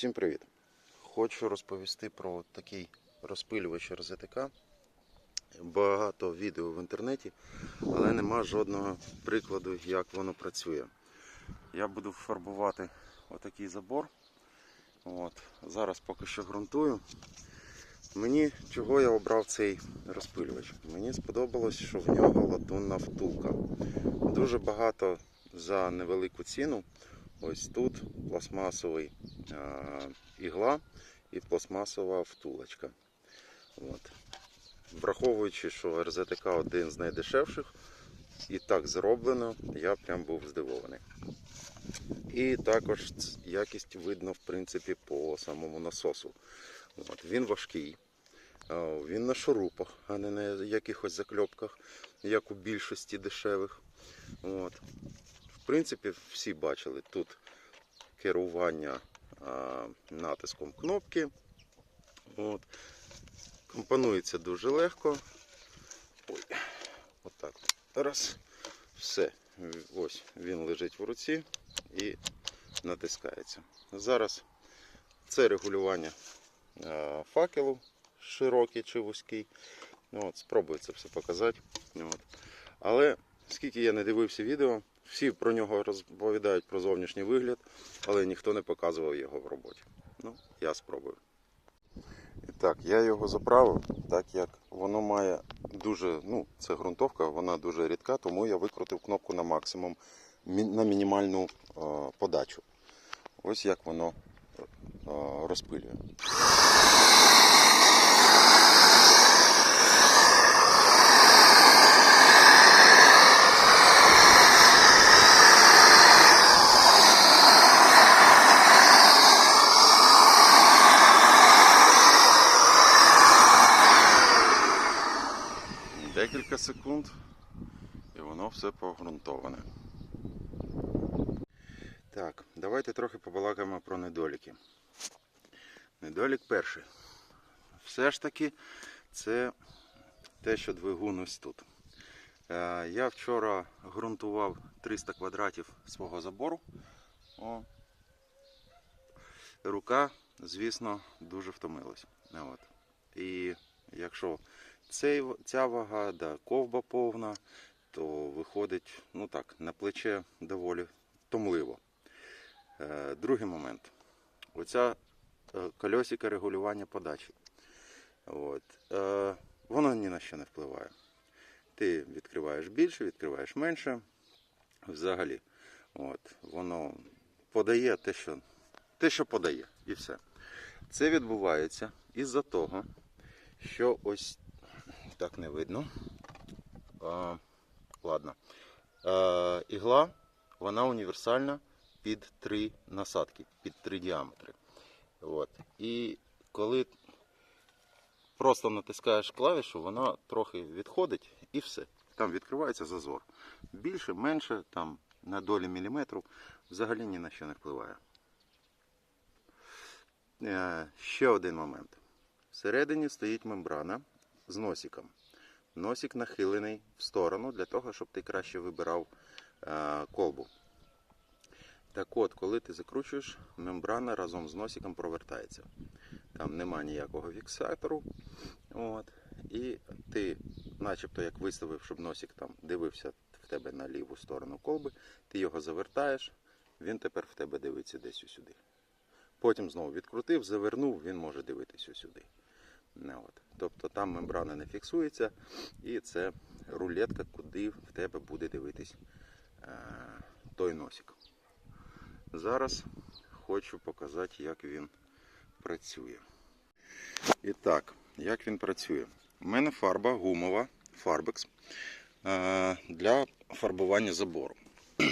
Всім привіт! Хочу розповісти про такий розпилювач РЗТК. Багато відео в інтернеті, але нема жодного прикладу, як воно працює. Я буду фарбувати отакий забор. От. Зараз поки що ґрунтую. Мені чого я обрав цей розпилювач? Мені сподобалось, що в нього латунна втулка. Дуже багато за невелику ціну. Ось тут пластмасовий ігла і пластмасова втулочка. От. Враховуючи, що РЗТК один з найдешевших, і так зроблено, я прям був здивований. І також якість видно в принципі по самому насосу. От. Він важкий, він на шурупах, а не на якихось закльопках, як у більшості дешевих. От. В принципі, всі бачили тут керування натиском кнопки. От. Компонується дуже легко. Ой, отак. Раз. Все. Ось він лежить в руці і натискається. Зараз це регулювання а, факелу, широкий чи вузький. Ну, От, спробую це все показати. От. Але скільки я не дивився відео, всі про нього розповідають про зовнішній вигляд, але ніхто не показував його в роботі. Ну, я спробую. І так, я його заправив, так як воно має дуже, ну, це ґрунтовка, вона дуже рідка, тому я викрутив кнопку на максимум, на мінімальну е, подачу. Ось як воно е, розпилює. Декілька секунд, і воно все погрунтоване. Так, давайте трохи побалакаємо про недоліки. Недолік перший. Все ж таки, це те, що двигун ось тут. Е, Я вчора ґрунтував 300 квадратів свого забору. О. Рука, звісно, дуже втомилась. От. І якщо цей, ця вага, да, ковба повна, то виходить ну так, на плече доволі томливо. Е, другий момент. Оця е, кольосика регулювання подачі. От. Е, воно ні на що не впливає. Ти відкриваєш більше, відкриваєш менше. Взагалі. От. Воно подає те, що, те, що подає, і все. Це відбувається із-за того, що ось так не видно. А, ладно. А, ігла, вона універсальна під три насадки, під три діаметри. От. І коли просто натискаєш клавішу, вона трохи відходить і все. Там відкривається зазор. Більше, менше, там на долі міліметру взагалі ні на що не впливає. Е, Ще один момент. Всередині стоїть мембрана з носиком. Носик нахилений в сторону для того, щоб ти краще вибирав е, колбу. Так от, коли ти закручуєш, мембрана разом з носиком провертається. Там нема ніякого фіксатору. От. І ти, начебто, як виставив, щоб носик там дивився в тебе на ліву сторону колби, ти його завертаєш, він тепер в тебе дивиться десь сюди. Потім знову відкрутив, завернув, він може дивитися сюди. Не от. Тобто там мембрана не фіксується, і це рулетка, куди в тебе буде дивитись е, той носик. Зараз хочу показати, як він працює. І так, як він працює? У мене фарба гумова е, для фарбування забору.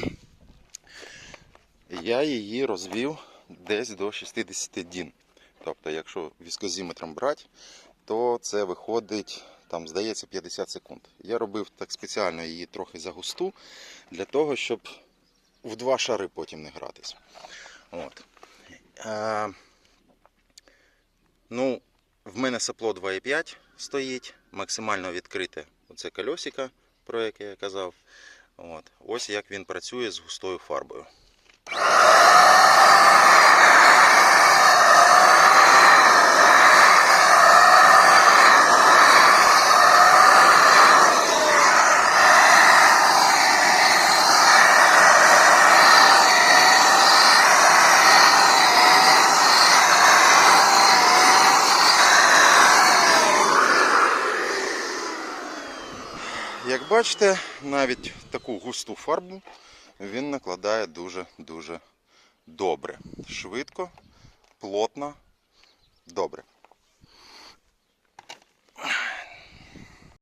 Я її розвів десь до 60 дін. Тобто, якщо віскозіметром брати, то це виходить, там, здається, 50 секунд. Я робив так спеціально її трохи загусту, для того, щоб в два шари потім не гратись. От. Е, ну, в мене сапло 2,5 стоїть, максимально відкрите оце кольосика, про яке я казав. От. Ось як він працює з густою фарбою. Як бачите, навіть таку густу фарбу він накладає дуже-дуже добре. Швидко, плотно, добре.